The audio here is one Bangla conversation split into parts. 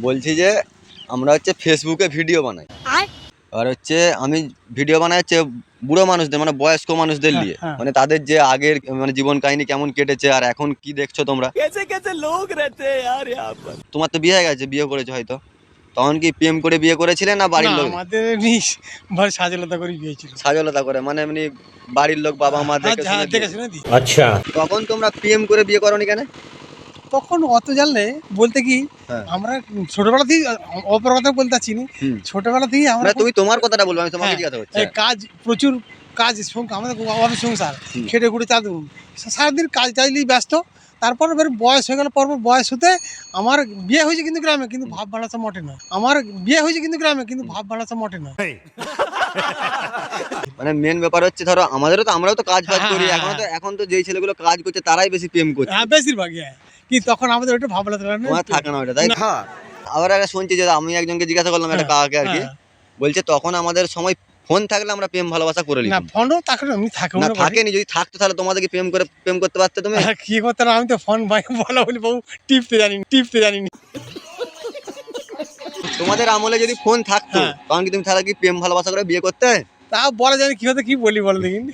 বলছি যে আমরা হচ্ছে ফেসবুকে ভিডিও বানাই। আর? হচ্ছে আমি ভিডিও বানাই হচ্ছে বুড়ো মানুষদের মানে বয়স্ক মানুষদের নিয়ে। মানে তাদের যে আগের মানে জীবন কাহিনী কেমন কেটেছে আর এখন কি দেখছ তোমরা? তোমার তো বিয়ে হয়ে গেছে বিয়ে করেছ হয়তো। তখন কি প্রেম করে বিয়ে করেছিলে না বাড়ির লোক? সাজলতা করে বিয়ে ছিল। সাজলতা করে মানে এমনি বাড়ির লোক বাবা মা দেখে আচ্ছা। তখন তোমরা প্রেম করে বিয়ে করনি কেন? তখন অত জানলে বলতে কি হ্যাঁ। আমরা ছোটবেলা থেকে অপর কথা বলতে চিনি। ছোটবেলা থেকে আমরা তুমি তোমার কথাটা বলব আমি তোমাকে হ্যাঁ, জিজ্ঞাসা করছি। কাজ প্রচুর কাজ সং- আমাদের অফিস সংসার। খেটে খুঁটে চাঁদ সারাদিন কাজ চাইলেই ব্যস্ত। তারপর এবার বয়স হয়ে গেল পর বয়স হতে আমার বিয়ে হয়েছে কিন্তু গ্রামে কিন্তু ভাব ভাড়াতে মোটে না। আমার বিয়ে হয়েছে কিন্তু গ্রামে কিন্তু ভাব ভাড়াতে মোটে নয় মানে মেন ব্যাপার হচ্ছে ধরো আমাদেরও তো আমরাও তো কাজ বাজ হ্যাঁ, করি এখন তো এখন তো যেই ছেলেগুলো কাজ করছে তারাই বেশি প্রেম করছে। হ্যাঁ বেশিরভাগই হ্যাঁ। কি তখন আমাদের ওটা ভাব ভাড়াতে তোমার থাকে না ওটা তাই না? আবার একটা শুনছি যে আমি একজনকে জিজ্ঞাসা করলাম একটা কাকাকে আর কি। হ্যাঁ। বলছে তখন আমাদের সময় ফোন থাকলে আমরা প্রেম ভালোবাসা করে না ফোনও থাকে না এমনি থাকে না না থাকেনি যদি থাকতো তাহলে তোমাদের কি প্রেম করে প্রেম করতে পারতে তুমি? কি করতে না আমি তো ফোন ভাই বলা বলি বাবু টিপতে জানি টিপতে জানি। তোমাদের আমলে যদি ফোন থাকতো হ্যাঁ। তখন কি তুমি তাহলে কি প্রেম ভালোবাসা করে বিয়ে করতে? তা বলা যায় কি হতে কি বলি বল দেখিন।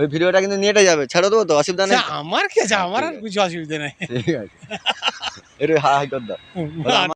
ওই ভিডিওটা কিন্তু নেটে যাবে ছেড়ে দেবো তো অসুবিধা নেই আমার কে আছে আমার আর কিছু অসুবিধা নেই। ঠিক আছে। একটু হাই কর দাও।